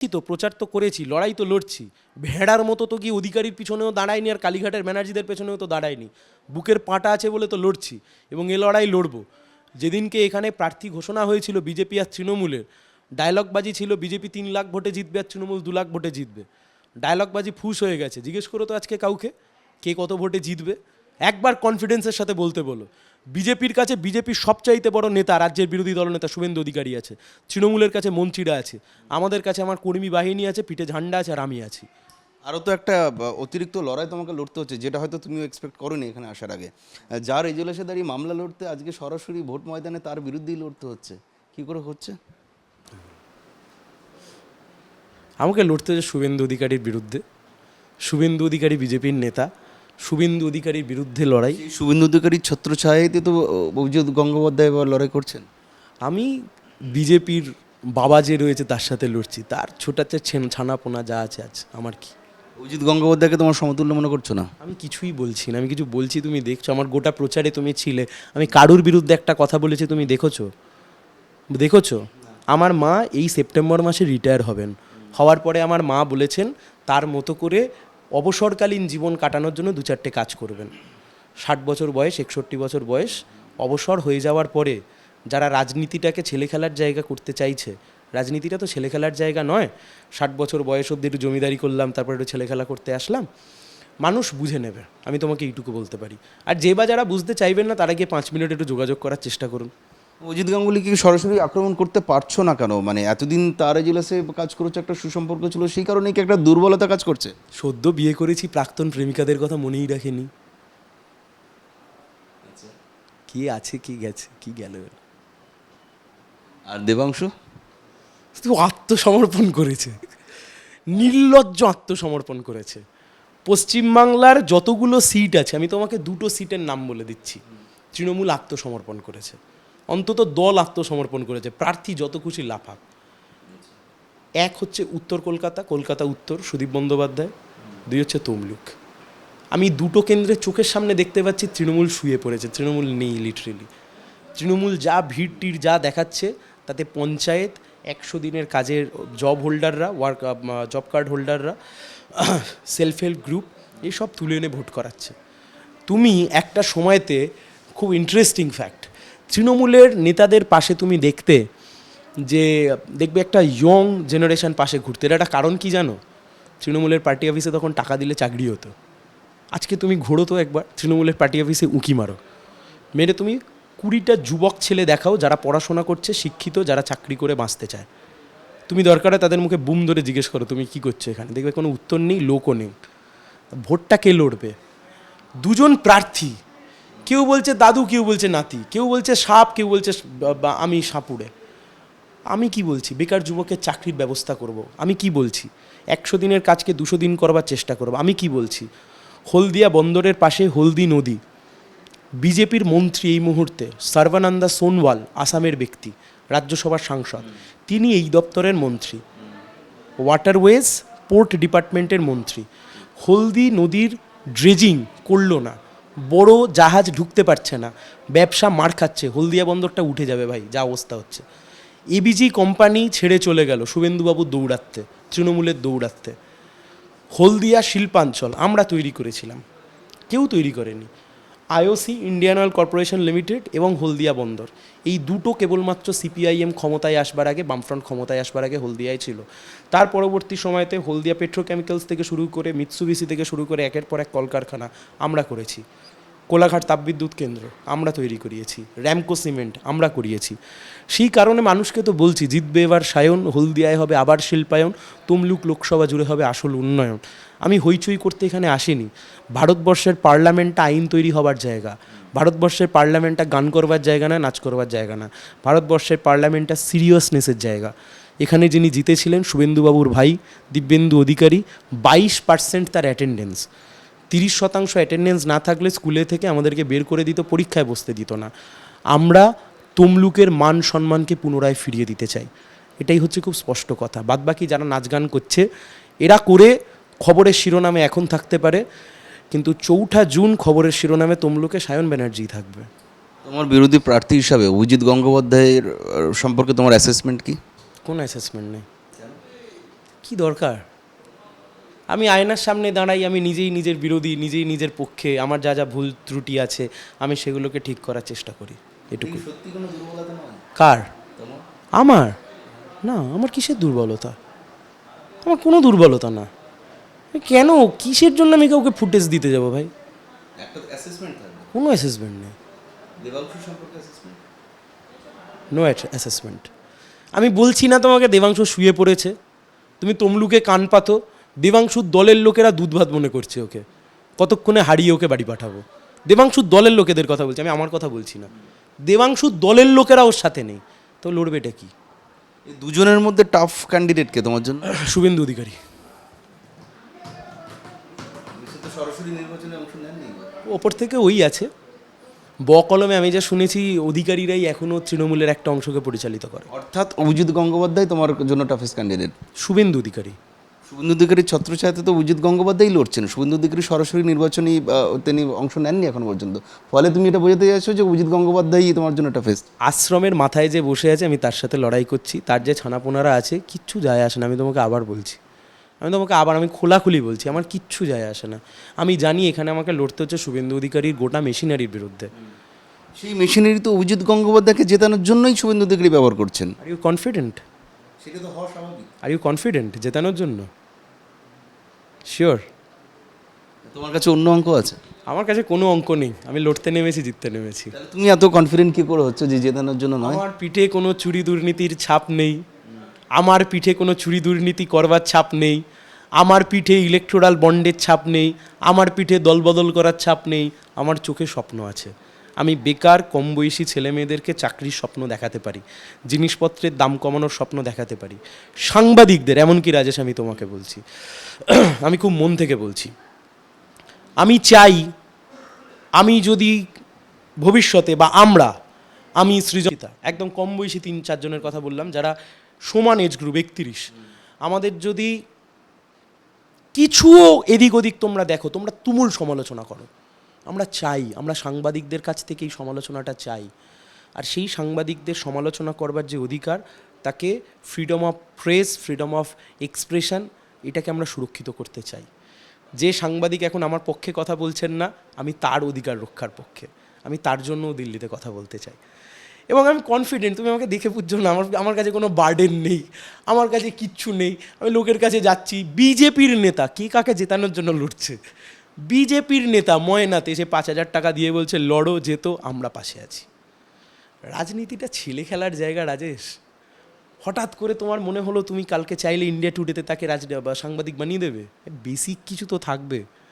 কি তো প্রচার তো করেছি, লড়াই তো লড়ছি। ভেড়ার মতো তো গিয়ে অধিকারীর পিছনেও দাঁড়ায়নি আর কালীঘাটের ব্যানার্জিদের পেছনেও তো দাঁড়ায়নি। বুকের পাটা আছে বলে তো লড়ছি এবং এ লড়াই লড়বো। যেদিনকে এখানে প্রার্থী ঘোষণা হয়েছিল বিজেপি আর তৃণমূলের, ডায়লগবাজি ছিল বিজেপি তিন লাখ ভোটে জিতবে আর তৃণমূল দু লাখ ভোটে জিতবে। ডায়লগবাজি ফুস হয়ে গেছে। জিজ্ঞেস করো তো আজকে কাউকে, কে কত ভোটে জিতবে? একবার কনফিডেন্সের সাথে বলতে বলো। বিজেপির কাছে বিজেপির সবচাইতে বড় নেতা রাজ্যের বিরোধী দলনেতা শুভেন্দু অধিকারী আছে তৃণমূলের কাছে মন্ত্রীরা আছে আমাদের কাছে আমার কর্মী বাহিনী আছে পিঠে ঝান্ডা আছে আর আমি আছি। আরও তো একটা অতিরিক্ত লড়াই তোমাকে লড়তে হচ্ছে যেটা হয়তো তুমিও এক্সপেক্ট করোনি এখানে আসার আগে। যার এজলাসে দাঁড়িয়ে মামলা লড়তে আজকে সরাসরি ভোট ময়দানে তার বিরুদ্ধেই লড়তে হচ্ছে কি করে হচ্ছে? আমাকে লড়তে হচ্ছে শুভেন্দু অধিকারীর বিরুদ্ধে শুভেন্দু অধিকারী বিজেপির নেতা শুভেন্দু অধিকারীর বিরুদ্ধে লড়াই। শুভেন্দু অধিকারীর ছত্রছায়াতে তো অভিজিৎ গঙ্গোপাধ্যায় এবার লড়াই করছেন। আমি বিজেপির বাবা যে রয়েছে তার সাথে লড়ছি তার ছোটাচ্ছে ছানাপোনা যা আছে আছে আমার কি? অভিজিৎ গঙ্গোপাধ্যায়কে তোমার সমতুল্য মনে করছ না? আমি কিছুই বলছি না আমি কিছু বলছি তুমি দেখছ আমার গোটা প্রচারে তুমি ছিলে। আমি কারুর বিরুদ্ধে একটা কথা বলেছি তুমি দেখেছ? দেখেছ? আমার মা এই সেপ্টেম্বর মাসে রিটায়ার হবেন। হওয়ার পরে আমার মা বলেছেন তার মতো করে অবসরকালীন জীবন কাটানোর জন্য দু চারটে কাজ করবেন। ষাট বছর বয়স, একষট্টি বছর বয়স, অবসর হয়ে যাওয়ার পরে যারা রাজনীতিটাকে ছেলে খেলার জায়গা করতে চাইছে, রাজনীতিটা তো ছেলে খেলার জায়গা নয়, ষাট বছর বয়স অব্দি একটু জমিদারি করলাম, তারপর একটু ছেলে খেলা করতে আসলাম, মানুষ বুঝে নেবে। আমি তোমাকে এইটুকু বলতে পারি। আর যে বা যারা বুঝতে চাইবেন না, তারা গিয়ে পাঁচ মিনিট একটু যোগাযোগ করার চেষ্টা করুন। অজিত গাঙ্গুলিকে সরাসরি আক্রমণ করতে পারছ না কেন? মানে এতদিন তার এজলাসে কাজ করেছে একটা সুসম্পর্ক ছিল সেই কারণে কি একটা দুর্বলতা কাজ করছে? সদ্য বিয়ে করেছি প্রাক্তন প্রেমিকাদের কথা মনেই রাখেনি। কি আছে কি গেছে কি গেল? আর দেবাংশু? তো আত্মসমর্পণ করেছে। নির্লজ্জ আত্মসমর্পণ করেছে। পশ্চিমবাংলার যতগুলো সিট আছে আমি তোমাকে দুটো সিটের নাম বলে দিচ্ছি। তৃণমূল আত্মসমর্পণ করেছে। অন্তত দল আত্মসমর্পণ করেছে, প্রার্থী যত খুশি লাফাক। এক হচ্ছে উত্তর কলকাতা কলকাতা উত্তর, সুদীপ বন্দ্যোপাধ্যায়, দুই হচ্ছে তমলুক। আমি দুটো কেন্দ্রে চোখের সামনে দেখতে পাচ্ছি, তৃণমূল শুয়ে পড়েছে, তৃণমূল নেই লিটারেলি তৃণমূল যা ভিড় টিড় যা দেখাচ্ছে, তাতে পঞ্চায়েত, একশো দিনের কাজের জব হোল্ডাররা ওয়ার্ক জব কার্ড হোল্ডাররা সেলফ হেল্প গ্রুপ এইসব তুলে এনে ভোট করাচ্ছে। তুমি একটা সময়তে, খুব ইন্টারেস্টিং ফ্যাক্ট তৃণমূলের নেতাদের পাশে তুমি দেখতে যে, দেখবে একটা ইয়ং জেনারেশন পাশে ঘুরতে। এটা একটা কারণ কি জানো? তৃণমূলের পার্টি অফিসে তখন টাকা দিলে চাকরি হতো। আজকে তুমি ঘোরো তো একবার, তৃণমূলের পার্টি অফিসে উঁকি মারো। মেরে তুমি কুড়িটা যুবক ছেলে দেখাও যারা পড়াশোনা করছে, শিক্ষিত, যারা চাকরি করে বাঁচতে চায়। তুমি দরকারে তাদের মুখে বুম ধরে জিজ্ঞেস করো, তুমি কি করছ এখানে? দেখবে কোনো উত্তর নেই, লোকও নেই। ভোটটা কে লড়বে? দুজন প্রার্থী কেউ বলছে দাদু, কেউ বলছে নাতি, কেউ বলছে সাপ, কেউ বলছে আমি সাপুড়ে। আমি কি বলছি? বেকার যুবকের চাকরির ব্যবস্থা করব। আমি কি বলছি? একশো দিনের কাজকে দুশো দিন করবার চেষ্টা করব। আমি কি বলছি? হলদিয়া বন্দরের পাশে হলদি নদী। বিজেপির মন্ত্রী এই মুহূর্তে সর্বানন্দা সোনওয়াল, আসামের ব্যক্তি, রাজ্যসভার সাংসদ। তিনি এই দপ্তরের মন্ত্রী। ওয়াটারওয়েজ পোর্ট ডিপার্টমেন্টের মন্ত্রী। হলদি নদীর ড্রেজিং করল না। বড় জাহাজ ঢুকতে পারছে না। ব্যবসা মার খাচ্ছে। হলদিয়া বন্দরটা উঠে যাবে ভাই, যা অবস্থা হচ্ছে। এবিজি কোম্পানি ছেড়ে চলে গেল শুভেন্দুবাবু দৌড়াতে, তৃণমূলের দৌড়াতে। হলদিয়া শিল্পাঞ্চল, আমরা তৈরি করেছিলাম। কেউ তৈরি করেনি। IOC Indian oil corporation limited এবং হলদিয়া বন্দর। এই দুটো কেবলমাত্র সিপিআইএম ক্ষমতায় আসবার আগে, বামফ্রন্ট ক্ষমতায় আসবার আগে হলদিয়ায় ছিল। তার পরবর্তী সময়তে হলদিয়া পেট্রোকেমিক্যালস থেকে শুরু করে মিৎসুবিসি থেকে শুরু করে, একের পর এক কলকারখানা আমরা করেছি। কোলাঘাট তাপবিদ্যুৎ কেন্দ্র আমরা তৈরি করিয়েছি, র্যামকো সিমেন্ট আমরা করিয়েছি। সেই কারণে মানুষকে তো বলছি, জিতবে এবার সায়ন, হলদিয়ায় হবে আবার শিল্পায়ন, তমলুক লোকসভা জুড়ে হবে আসল উন্নয়ন। আমি হইচই করতে এখানে আসিনি। ভারতবর্ষের পার্লামেন্টটা আইন তৈরি হবার জায়গা। ভারতবর্ষের পার্লামেন্টটা গান করবার জায়গা না, নাচ করবার জায়গা না। ভারতবর্ষের পার্লামেন্টটা সিরিয়াসনেসের জায়গা। এখানে যিনি জিতেছিলেন শুভেন্দুবাবুর ভাই, দিব্যেন্দু অধিকারী, বাইশ পার্সেন্ট তার অ্যাটেন্ডেন্স। তিরিশ শতাংশ অ্যাটেন্ডেন্স না থাকলে স্কুলে থেকে আমাদেরকে বের করে দিত পরীক্ষায় বসতে দিত না। আমরা তমলুকের মান সম্মানকে পুনরায় ফিরিয়ে দিতে চাই। এটাই হচ্ছে খুব স্পষ্ট কথা। বাদবাকি যারা নাচ গান করছে এরা করে খবরের শিরোনামে এখন থাকতে পারে কিন্তু চৌঠা জুন খবরের শিরোনামে তমলুকে সায়ন ব্যানার্জি থাকবে। তোমার বিরোধী প্রার্থী হিসাবে অভিজিৎ গঙ্গোপাধ্যায়ের সম্পর্কে তোমার অ্যাসেসমেন্ট কি? কোনো অ্যাসেসমেন্ট নেই। কি দরকার? আমি আয়নার সামনে দাঁড়াই আমি নিজেই নিজের বিরোধী নিজেই নিজের পক্ষে আমার যা যা ভুল ত্রুটি আছে আমি সেগুলোকে ঠিক করার চেষ্টা করি এটুকু। কার? আমার? না আমার কিসের দুর্বলতা? আমার কোনো দুর্বলতা না। কেন? কিসের জন্য আমি কাউকে ফুটেজ দিতে যাব ভাই? অ্যাসেসমেন্ট কোনো অ্যাসেসমেন্ট নেই। নো অ্যাসেসমেন্ট আমি বলছি না তোমাকে দেবাংশ শুয়ে পড়েছে। তুমি তমলুকে কান পাতো। দেবাংশুর দলের লোকেরা দুধ ভাত মনে করছে ওকে। কতক্ষণে হারিয়ে ওকে বাড়ি পাঠাবো? দেবাংশুর দলের লোকেদের কথা বলছি আমি আমার কথা বলছি না। দেবাংশুর দলের লোকেরা ওর সাথে নেই তো লড়বেটা কি? দুজনের মধ্যে টাফ ক্যান্ডিডেট কে তোমার জন্য? শুভেন্দু অধিকারী। ওপর থেকে ওই আছে। ব কলমে আমি যা শুনেছি অধিকারীরাই এখনও তৃণমূলের একটা অংশকে পরিচালিত করে। অর্থাৎ অভিজিৎ গঙ্গোপাধ্যায় তোমার জন্য টাফেস্ট ক্যান্ডিডেট শুভেন্দু অধিকারী। শুভেন্দু অধিকারীর ছত্রছায়াতে তো অভিজিৎ গঙ্গোপাধ্যায়ই লড়ছেন। শুভেন্দু অধিকারী সরাসরি নির্বাচনী তিনি অংশ নেননি এখন পর্যন্ত। ফলে তুমি এটা বোঝাতে চাইছো যে অভিজিৎ গঙ্গোপাধ্যায়ই তোমার জন্য টাফেস্ট আশ্রমের মাথায় যে বসে আছে আমি তার সাথে লড়াই করছি তার যে ছানাপোনারা আছে কিচ্ছু যায় আসে না। আমি তোমাকে আবার বলছি। আমি তোমাকে আবার আমি খোলাখুলি বলছি আমার কিচ্ছু যায় আসে না। আমি জানি এখানে আমাকে লড়তে হচ্ছে শুভেন্দু অধিকারীর গোটা মেশিনারির বিরুদ্ধে। সেই মেশিনারি তো অভিজিৎ গঙ্গোপাধ্যায়কে জেতানোর জন্যই শুভেন্দু অধিকারী ব্যবহার করছেন। আর ইউ কনফিডেন্ট সেটা তো হওয়া স্বাভাবিক। আর ইউ কনফিডেন্ট জেতানোর জন্য? শিওর তোমার কাছে অন্য অঙ্ক আছে? আমার কাছে কোনো অঙ্ক নেই। আমি লড়তে নেমেছি জিততে নেমেছি। তুমি এত কনফিডেন্ট কি করে হচ্ছে যে জেতানোর জন্য নয়? আমার পিঠে কোনো চুরি দুর্নীতির ছাপ নেই। আমার পিঠে কোনো চুরি দুর্নীতি করবার ছাপ নেই। আমার পিঠে ইলেকট্রাল বন্ডের ছাপ নেই। আমার পিঠে দলবদল করার ছাপ নেই। আমার চোখে স্বপ্ন আছে। আমি বেকার, কম বয়সী ছেলে মেয়েদেরকে চাকরির স্বপ্ন দেখাতে পারি, জিনিসপত্রের দাম কমানোর স্বপ্ন দেখাতে পারি। সাংবাদিকদের, এমনকি রাজেশ, আমি তোমাকে বলছি, আমি খুব মন থেকে বলছি, আমি চাই, আমি যদি ভবিষ্যতে বা আমরা, আমি সৃজনিতা একদম কম বয়সী তিন চারজনের কথা বললাম, যারা সমান এজ গ্রুপ একত্রিশ, আমাদের যদি কিছুও এদিক ওদিক তোমরা দেখো, তোমরা তুমুল সমালোচনা করো। আমরা চাই, আমরা সাংবাদিকদের কাছ থেকে এই সমালোচনাটা চাই। আর সেই সাংবাদিকদের সমালোচনা করবার যে অধিকার, তাকে freedom of press freedom of expression এটাকে আমরা সুরক্ষিত করতে চাই। যে সাংবাদিক এখন আমার পক্ষে কথা বলছেন না, আমি তার অধিকার রক্ষার পক্ষে, আমি তার জন্যও দিল্লিতে কথা বলতে চাই। এবং আমি কনফিডেন্ট তুমি আমাকে দেখে বুঝছ না, আমার আমার কাছে কোনো বার্ডেন নেই, আমার কাছে কিচ্ছু নেই, আমি লোকের কাছে যাচ্ছি, বিজেপির নেতা, কে কাকে জেতানোর জন্য লড়ছে? বিজেপির নেতা ময়নাতে সে পাঁচ হাজার টাকা দিয়ে বলছে, লড়ো যেত আমরা পাশে আছি। রাজনীতিটা ছেলে খেলার জায়গা, রাজেশ। হঠাৎ করে তোমার মনে হলো তুমি কালকে চাইলে ইন্ডিয়া টুডেতে তাকে রাজ সাংবাদিক বানিয়ে দেবে? বেসিক কিছু তো থাকবে।